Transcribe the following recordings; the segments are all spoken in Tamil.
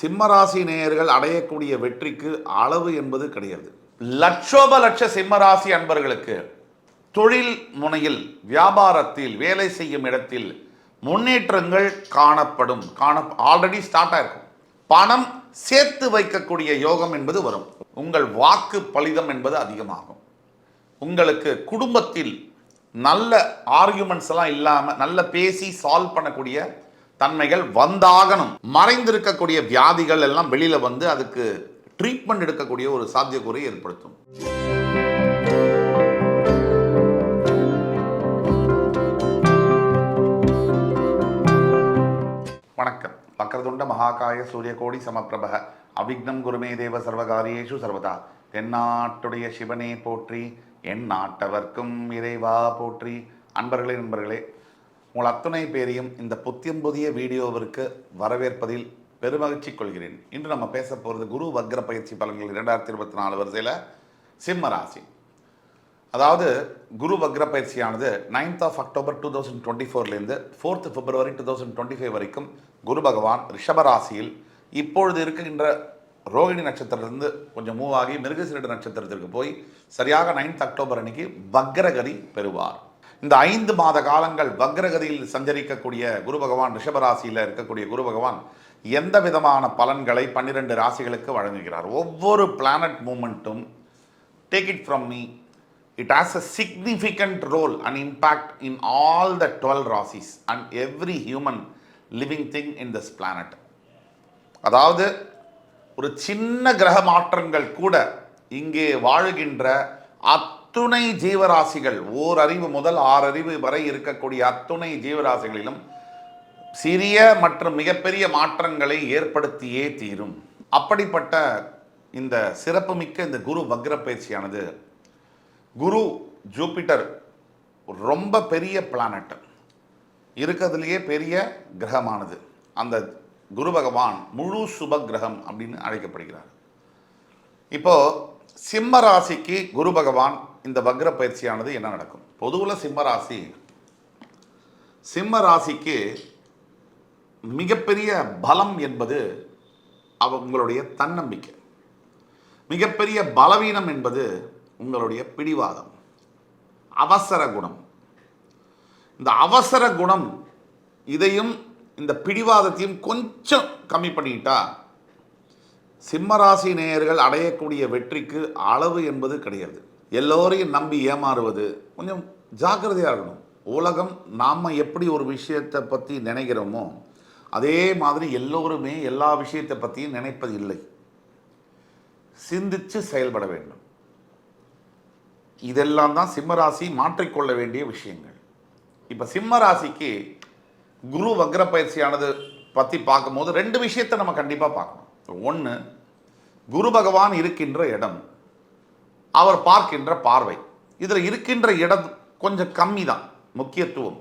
சிம்மராசி நேயர்கள் அடையக்கூடிய வெற்றிக்கு அளவு என்பது கிடையாது. லட்சோப லட்ச சிம்மராசி அன்பர்களுக்கு தொழில் முனையில் வியாபாரத்தில் வேலை செய்யும் இடத்தில் முன்னேற்றங்கள் காணப்படும். காண ஆல்ரெடி ஸ்டார்ட் ஆயிருக்கும். பணம் சேர்த்து வைக்கக்கூடிய யோகம் என்பது வரும். உங்கள் வாக்கு பலிதம் என்பது அதிகமாகும். உங்களுக்கு குடும்பத்தில் நல்ல ஆர்குமெண்ட்ஸ் எல்லாம் இல்லாமல் நல்ல பேசி சால்வ் பண்ணக்கூடிய தன்மைகள் வந்தாகணும். மறைந்திருக்கக்கூடிய வியாதிகள் எல்லாம் வெளியில வந்து அதுக்கு ட்ரீட்மெண்ட் எடுக்கக்கூடிய ஒரு சாத்தியக்கூறை ஏற்படுத்தும். வணக்கம். வக்கரதுண்ட மகாகாய சூரியகோடி சமப்பிரபக. அவிக்னம் குருமே தேவ சர்வகாரியேஷு சர்வதா. தென்னாட்டுடைய சிவனே போற்றி என் நாட்டவர்க்கும் இறைவா போற்றி. அன்பர்களே நண்பர்களே உங்கள் அத்தனை பேரையும் இந்த புத்தியம் புதிய வீடியோவிற்கு வரவேற்பதில் பெருமகிழ்ச்சி கொள்கிறேன். இன்று நம்ம பேச போகிறது குரு வக்ர பயிற்சி பலன்கள் இரண்டாயிரத்தி இருபத்தி நாலு வரிசையில் சிம்ம ராசி. அதாவது குரு வக்ர பயிற்சியானது ninth of October two thousand twenty ஃபோர்லேருந்து fourth February two thousand twenty five வரைக்கும் குரு பகவான் ரிஷபராசியில் இப்பொழுது இருக்கின்ற ரோகிணி நட்சத்திரத்திலிருந்து கொஞ்சம் மூவ் ஆகி மிருகசீரட நட்சத்திரத்திற்கு போய் சரியாக நைன்த் அக்டோபர் அன்னைக்கு வக்ரகதி பெறுவார். இந்த ஐந்து மாத காலங்கள் வக்ரகதியில் சஞ்சரிக்கக்கூடிய குரு பகவான் ரிஷபராசியில் இருக்கக்கூடிய குரு பகவான் எந்த விதமான பலன்களை பன்னிரெண்டு ராசிகளுக்கு வழங்குகிறார்? ஒவ்வொரு planet மூமெண்ட்டும் take it from me it has a significant role and impact in all the twelve rasis and every human living thing in this planet அதாவது ஒரு சின்ன கிரக மாற்றங்கள் கூட இங்கே வாழுகின்ற அத்துணை ஜீவராசிகள் ஓர் அறிவு முதல் ஆறு அறிவு வரை இருக்கக்கூடிய அத்துணை ஜீவராசிகளிலும் சிறிய மற்றும் மிகப்பெரிய மாற்றங்களை ஏற்படுத்தியே தீரும். அப்படிப்பட்ட இந்த சிறப்புமிக்க இந்த குரு வக்ர பயிற்சியானது குரு ஜூபிட்டர் ரொம்ப பெரிய பிளானட் இருக்கிறதுலையே பெரிய கிரகமானது. அந்த குரு பகவான் முழு சுப கிரகம் அப்படின்னு அழைக்கப்படுகிறார். இப்போது சிம்ம ராசிக்கு குரு பகவான் இந்த வக்ர பயிற்சியானது என்ன நடக்கும்? பொதுவில் சிம்ம ராசி சிம்ம ராசிக்கு மிகப்பெரிய பலம் என்பது அவ உங்களுடைய தன்னம்பிக்கை. மிகப்பெரிய பலவீனம் என்பது உங்களுடைய பிடிவாதம் அவசர குணம். இந்த அவசர குணம் இதையும் இந்த பிடிவாதத்தையும் கொஞ்சம் கம்மி பண்ணிட்டா சிம்மராசி நேயர்கள் அடையக்கூடிய வெற்றிக்கு அளவு என்பது கிடையாது. எல்லோரையும் நம்பி ஏமாறுவது கொஞ்சம் ஜாக்கிரதையாக இருக்கணும். உலகம் நாம் எப்படி ஒரு விஷயத்தை பற்றி நினைக்கிறோமோ அதே மாதிரி எல்லோருமே எல்லா விஷயத்தை பற்றியும் நினைப்பது இல்லை. சிந்தித்து செயல்பட வேண்டும். இதெல்லாம் தான் சிம்மராசி மாற்றிக்கொள்ள வேண்டிய விஷயங்கள். இப்போ சிம்மராசிக்கு குரு வக்ர பயிற்சியானது பற்றி பார்க்கும்போது ரெண்டு விஷயத்தை நம்ம கண்டிப்பாக பார்க்கணும். ஒன்று குரு பகவான் இருக்கின்ற இடம். அவர் பார்க்கின்ற பார்வை. இதில் இருக்கின்ற இடம் கொஞ்சம் கம்மி தான் முக்கியத்துவம்.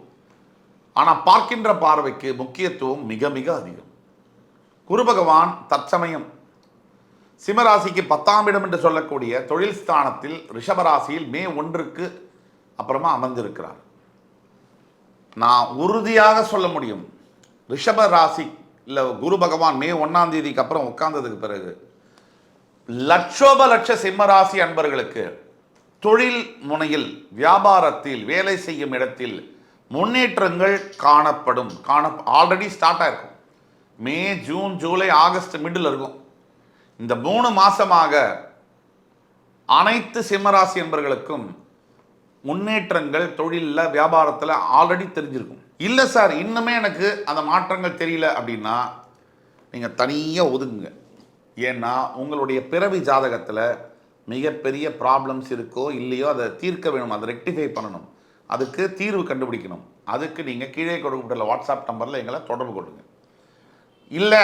ஆனால் பார்க்கின்ற பார்வைக்கு முக்கியத்துவம் மிக மிக அதிகம். குரு பகவான் தற்சமயம் சிம்மராசிக்கு பத்தாம் இடம் என்று சொல்லக்கூடிய தொழில் ஸ்தானத்தில் ரிஷபராசியில் மே ஒன்றுக்கு அப்புறமா அமர்ந்திருக்கிறார். நான் உறுதியாக சொல்ல முடியும் ரிஷப ராசி இல்லை குரு பகவான் மே ஒன்றாம் தேதிக்கு அப்புறம் உட்கார்ந்ததுக்கு பிறகு லட்சோப லட்ச சிம்மராசி அன்பர்களுக்கு தொழில் முனையில் வியாபாரத்தில் வேலை செய்யும் இடத்தில் முன்னேற்றங்கள் காணப்படும். காண ஆல்ரெடி ஸ்டார்ட் ஆயிருக்கும். May June July August middle இருக்கும். இந்த மூணு மாசமாக அனைத்து சிம்மராசி என்பர்களுக்கும் முன்னேற்றங்கள் தொழிலில் வியாபாரத்தில் ஆல்ரெடி தெரிஞ்சிருக்கும். இல்லை சார் இன்னுமே எனக்கு அந்த மாற்றங்கள் தெரியல அப்படின்னா நீங்கள் தனியாக ஒதுங்குங்க. ஏன்னா உங்களுடைய பிறவி ஜாதகத்தில் மிகப்பெரிய ப்ராப்ளம்ஸ் இருக்கோ இல்லையோ அதை தீர்க்க வேணும் அதை ரெக்டிஃபை பண்ணணும். அதுக்கு தீர்வு கண்டுபிடிக்கணும். அதுக்கு நீங்கள் கீழே கொடுக்கப்பட்டுள்ள வாட்ஸ்அப் நம்பரில் எங்களை தொடர்பு கொள்ளுங்க. இல்லை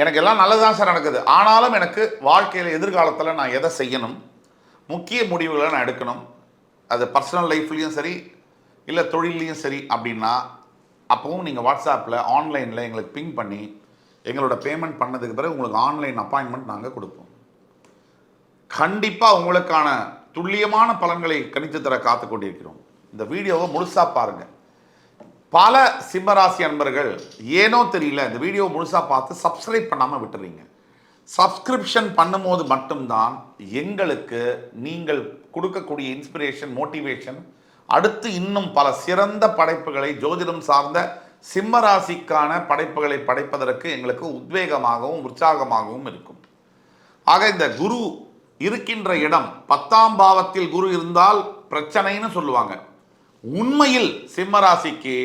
எனக்கு எல்லாம் நல்லதான் சார் நடக்குது. ஆனாலும் எனக்கு வாழ்க்கையில் எதிர்காலத்தில் நான் எதை செய்யணும் முக்கிய முடிவுகளை நான் எடுக்கணும். அது பர்சனல் லைஃப்லேயும் சரி இல்லை தொழிலையும் சரி அப்படின்னா அப்பவும் நீங்கள் வாட்ஸ்அப்பில் ஆன்லைனில் எங்களுக்கு பிங் பண்ணி எங்களோட பேமெண்ட் பண்ணதுக்கு பிறகு உங்களுக்கு ஆன்லைன் அப்பாயின்மெண்ட் நாங்கள் கொடுப்போம். கண்டிப்பாக உங்களுக்கான துல்லியமான பலன்களை கணித்து தர காத்து கொண்டிருக்கிறோம். இந்த வீடியோவை முழுசாக பாருங்கள் பல சிம்மராசி அன்பர்கள் ஏனோ தெரியல இந்த வீடியோவை முழுசாக பார்த்து சப்ஸ்கிரைப் பண்ணாமல் விட்டுறீங்க. சப்ஸ்கிரிப்ஷன் பண்ணும்போது மட்டும்தான் எங்களுக்கு நீங்கள் கொடுக்கக்கூடிய இன்ஸ்பிரேஷன் மோட்டிவேஷன் அடுத்து இன்னும் பல சிறந்த படைப்புகளை ஜோதிடம் சார்ந்த சிம்ம ராசிக்கான படைப்புகளை படைப்பதற்கு எங்களுக்கு உத்வேகமாகவும் உற்சாகமாகவும் இருக்கும். ஆக இந்த குரு இருக்கின்ற இடம் பத்தாம் பாவத்தில் குரு இருந்தால் பிரச்சனைன்னு சொல்லுவாங்க. உண்மையில் சிம்மராசிக்கு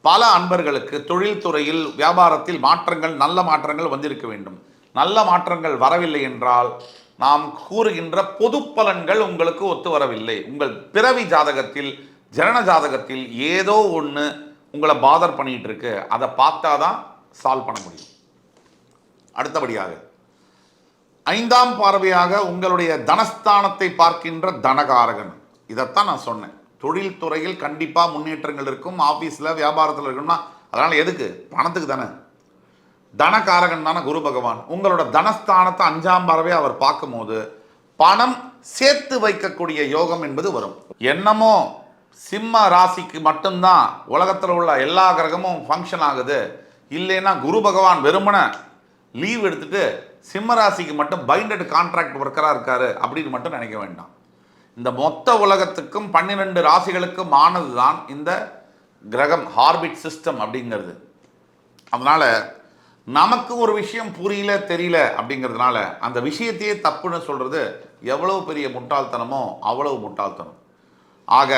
பல அன்பர்களுக்கு தொழில்துறையில் வியாபாரத்தில் மாற்றங்கள் நல்ல மாற்றங்கள் வந்திருக்க வேண்டும். நல்ல மாற்றங்கள் வரவில்லை என்றால் நாம் கூறுகின்ற பொது பலன்கள் உங்களுக்கு ஒத்து வரவில்லை. உங்கள் பிறவி ஜாதகத்தில் ஜனன ஜாதகத்தில் ஏதோ ஒன்று உங்களை பாதர் பண்ணிகிட்டு இருக்கு அதை பார்த்தா தான் சால்வ் பண்ண முடியும். அடுத்தபடியாக ஐந்தாம் பார்வையாக உங்களுடைய தனஸ்தானத்தை பார்க்கின்ற தனகாரகன். இதைத்தான் நான் சொன்னேன். தொழில் துறையில் கண்டிப்பாக முன்னேற்றங்கள் இருக்கும் ஆஃபீஸில் வியாபாரத்தில் இருக்கும்னா அதனால் எதுக்கு? பணத்துக்கு தானே. தனகாரகன் தானே குரு பகவான். உங்களோட தனஸ்தானத்தை அஞ்சாம் பார்வை அவர் பார்க்கும்போது பணம் சேர்த்து வைக்கக்கூடிய யோகம் என்பது வரும். என்னமோ சிம்ம ராசிக்கு மட்டும்தான் உலகத்தில் உள்ள எல்லா கிரகமும் ஃபங்க்ஷன் ஆகுது. இல்லைன்னா குரு பகவான் வெறுமனை லீவ் எடுத்துட்டு சிம்ம ராசிக்கு மட்டும் பைண்டட் கான்ட்ராக்ட் ஒர்க்கராக இருக்காரு அப்படின்னு மட்டும் நினைக்க வேண்டாம். இந்த மொத்த உலகத்துக்கும் பன்னிரெண்டு ராசிகளுக்கும் ஆனது தான் இந்த கிரகம் ஹார்பிட் சிஸ்டம் அப்படிங்கிறது. அதனால் நமக்கு ஒரு விஷயம் புரியல தெரியல அப்படிங்கிறதுனால அந்த விஷயத்தையே தப்புன்னு சொல்கிறது எவ்வளவு பெரிய முட்டாள்தனமோ அவ்வளவு முட்டாள்தனம். ஆக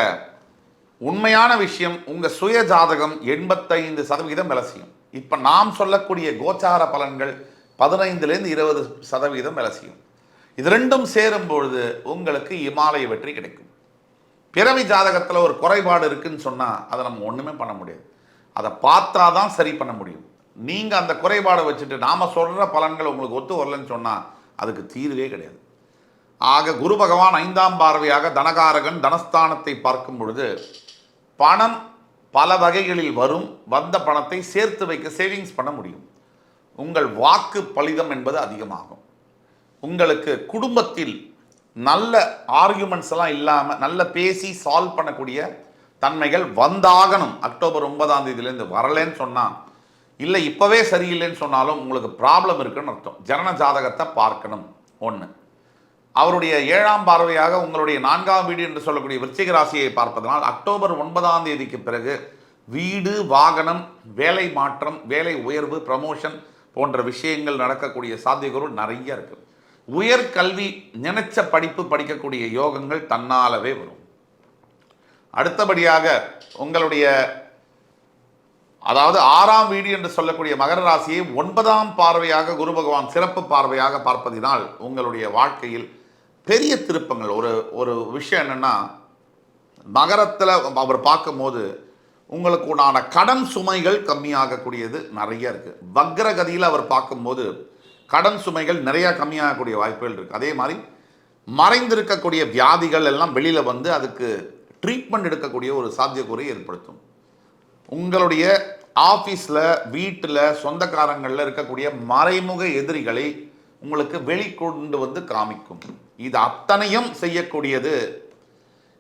உண்மையான விஷயம் உங்க சுய ஜாதகம் எண்பத்தைந்து சதவீதம் விலசியும். இப்போ இப்ப நாம் சொல்லக்கூடிய கோச்சார பலன்கள் பதினைந்துலேருந்து இருபது சதவீதம் விலசியும். இது ரெண்டும் சேரும் பொழுது உங்களுக்கு இமாலய வெற்றி கிடைக்கும். பிறவி ஜாதகத்தில் ஒரு குறைபாடு இருக்குன்னு சொன்னால் அதை நம்ம ஒன்றுமே பண்ண முடியாது. அதை பார்த்தா தான் சரி பண்ண முடியும். நீங்கள் அந்த குறைபாடை வச்சுட்டு நாம் சொல்கிற பலன்கள் உங்களுக்கு ஒத்து வரலன்னு சொன்னால் அதுக்கு தீர்வே கிடையாது. ஆக குரு பகவான் ஐந்தாம் பார்வையாக தனகாரகன் தனஸ்தானத்தை பார்க்கும் பொழுது பணம் பல வகைகளில் வரும் வந்த பணத்தை சேர்த்து வைக்க சேவிங்ஸ் பண்ண முடியும். உங்கள் வாக்கு பலிதம் என்பது அதிகமாகும். உங்களுக்கு குடும்பத்தில் நல்ல ஆர்கியூமெண்ட்ஸ் எல்லாம் இல்லாமல் நல்ல பேசி சால்வ் பண்ணக்கூடிய தன்மைகள் வந்தாகணும். அக்டோபர் ஒன்பதாம் தேதியிலேருந்து வரலன்னு சொன்னால் இல்லை இப்போவே சரியில்லைன்னு சொன்னாலும் உங்களுக்கு ப்ராப்ளம் இருக்குன்னு அர்த்தம். ஜனன ஜாதகத்தை பார்க்கணும். ஒன்று அவருடைய ஏழாம் பார்வையாக உங்களுடைய நான்காம் வீடு என்று சொல்லக்கூடிய விருச்சிக ராசியை பார்ப்பதனால் அக்டோபர் ஒன்பதாம் தேதிக்கு பிறகு வீடு வாகனம் வேலை மாற்றம் வேலை உயர்வு ப்ரமோஷன் போன்ற விஷயங்கள் நடக்கக்கூடிய சாத்தியக்கூறு நிறைய இருக்குது உயர்கல்வி நினைச்ச படிப்பு படிக்கக்கூடிய யோகங்கள் தன்னாலவே வரும். அடுத்தபடியாக உங்களுடைய அதாவது ஆறாம் வீடு என்று சொல்லக்கூடிய மகர ராசியை ஒன்பதாம் பார்வையாக குரு பகவான் சிறப்பு பார்வையாக பார்ப்பதினால் உங்களுடைய வாழ்க்கையில் பெரிய திருப்பங்கள். ஒரு ஒரு விஷயம் என்னென்னா மகரத்தில் அவர் பார்க்கும்போது உங்களுக்கு உண்டான கடன் சுமைகள் கம்மியாகக்கூடியது நிறைய இருக்குது வக்ரகதியில் அவர் பார்க்கும்போது கடன் சுமைகள் நிறையா கம்மியாகக்கூடிய வாய்ப்புகள் இருக்குது அதே மாதிரி மறைந்திருக்கக்கூடிய வியாதிகள் எல்லாம் வெளியில் வந்து அதுக்கு ட்ரீட்மெண்ட் எடுக்கக்கூடிய ஒரு சாத்தியக்கூறை ஏற்படுத்தும். உங்களுடைய ஆஃபீஸில் வீட்டில் சொந்தக்காரங்களில் இருக்கக்கூடிய மறைமுக எதிரிகளை உங்களுக்கு வெளிக்கொண்டு வந்து காமிக்கும். இது அத்தனையும் செய்யக்கூடியது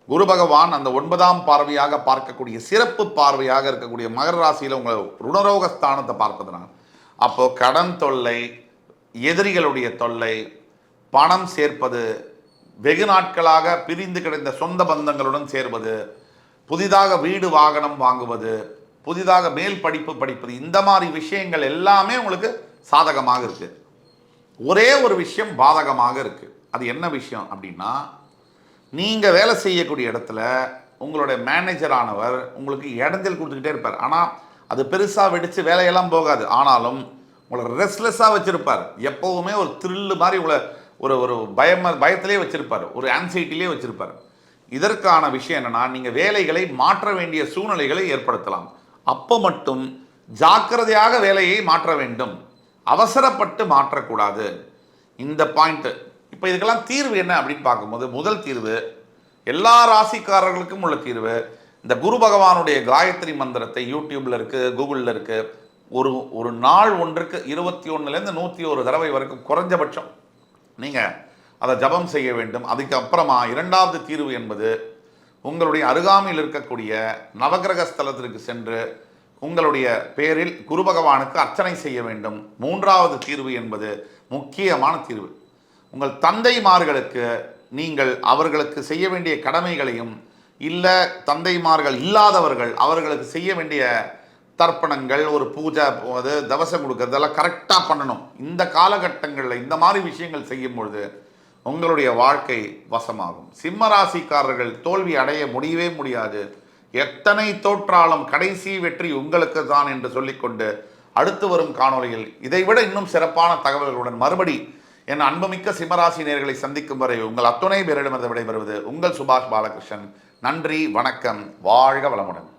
குரு பகவான் அந்த ஒன்பதாம் பார்வையாக பார்க்கக்கூடிய சிறப்பு பார்வையாக இருக்கக்கூடிய மகர ராசியில் உங்களை ருணரோக ஸ்தானத்தை பார்ப்பதுனால் அப்போது கடன் தொல்லை எதிரிகளுடைய தொல்லை பணம் சேர்ப்பது வெகு நாட்களாக பிரிந்து கிடந்த சொந்த பந்தங்களுடன் சேர்வது புதிதாக வீடு வாகனம் வாங்குவது புதிதாக மேல் படிப்பு படிப்பது இந்த மாதிரி விஷயங்கள் எல்லாமே உங்களுக்கு சாதகமாக இருக்குது ஒரே ஒரு விஷயம் பாதகமாக இருக்குது அது என்ன விஷயம் அப்படின்னா நீங்கள் வேலை செய்யக்கூடிய இடத்துல உங்களுடைய மேனேஜர் ஆனவர் உங்களுக்கு இடைஞ்சல் கொடுத்துக்கிட்டே இருப்பார். ஆனால் அது பெருசாக வெடித்து வேலையெல்லாம் போகாது. ஆனாலும் உங்களை ரெஸ்ட்லெஸ்ஸாக வச்சுருப்பார். எப்போவுமே ஒரு த்ரில்லு மாதிரி உங்களை ஒரு ஒரு பயம் பயத்திலே வச்சுருப்பார். ஒரு ஆன்சைட்டிலே வச்சுருப்பார். இதற்கான விஷயம் என்னென்னா நீங்கள் வேலைகளை மாற்ற வேண்டிய சூழ்நிலைகளை ஏற்படுத்தலாம். அப்போ மட்டும் ஜாக்கிரதையாக வேலையை மாற்ற வேண்டும். அவசரப்பட்டு மாற்றக்கூடாது. இந்த பாயிண்ட்டு இப்போ இதுக்கெல்லாம் தீர்வு என்ன அப்படின்னு பார்க்கும்போது முதல் தீர்வு எல்லா ராசிக்காரர்களுக்கும் உள்ள தீர்வு இந்த குரு பகவானுடைய காயத்ரி மந்திரத்தை யூடியூப்பில் இருக்குது கூகுளில் இருக்குது ஒரு ஒரு நாள் ஒன்றுக்கு இருபத்தி ஒன்றுலேருந்து நூற்றி ஒரு தடவை வரைக்கும் குறைஞ்சபட்சம். நீங்கள் அதை ஜபம் செய்ய வேண்டும். அதுக்கு அப்புறமா இரண்டாவது தீர்வு என்பது உங்களுடைய அருகாமையில் இருக்கக்கூடிய நவகிரக ஸ்தலத்திற்கு சென்று உங்களுடைய பேரில் குரு பகவானுக்கு அர்ச்சனை செய்ய வேண்டும். மூன்றாவது தீர்வு என்பது முக்கியமான தீர்வு. உங்கள் தந்தைமார்களுக்கு நீங்கள் அவர்களுக்கு செய்ய வேண்டிய கடமைகளையும் இல்லை தந்தைமார்கள் இல்லாதவர்கள் அவர்களுக்கு செய்ய வேண்டிய தர்ப்பணங்கள் ஒரு பூஜை அது தவசம் கொடுக்கறதெல்லாம் கரெக்டாக பண்ணணும். இந்த காலகட்டங்களில் இந்த மாதிரி விஷயங்கள் செய்யும் பொழுது உங்களுடைய வாழ்க்கை வசமாகும். சிம்ம ராசிக்காரர்கள் தோல்வி அடைய முடியவே முடியாது. எத்தனை தோற்றாலும் கடைசி வெற்றி உங்களுக்கு தான் என்று சொல்லிக்கொண்டு அடுத்து வரும் காணொளியில் இதைவிட இன்னும் சிறப்பான தகவல்களுடன் மறுபடி என் அன்புமிக்க சிம்மராசி நேர்களை சந்திக்கும் வரை உங்கள் அத்துணை பேரிடமிருந்து விடைபெறுவது உங்கள் சுபாஷ் பாலகிருஷ்ணன். நன்றி வணக்கம் வாழ்க வளமுடன்.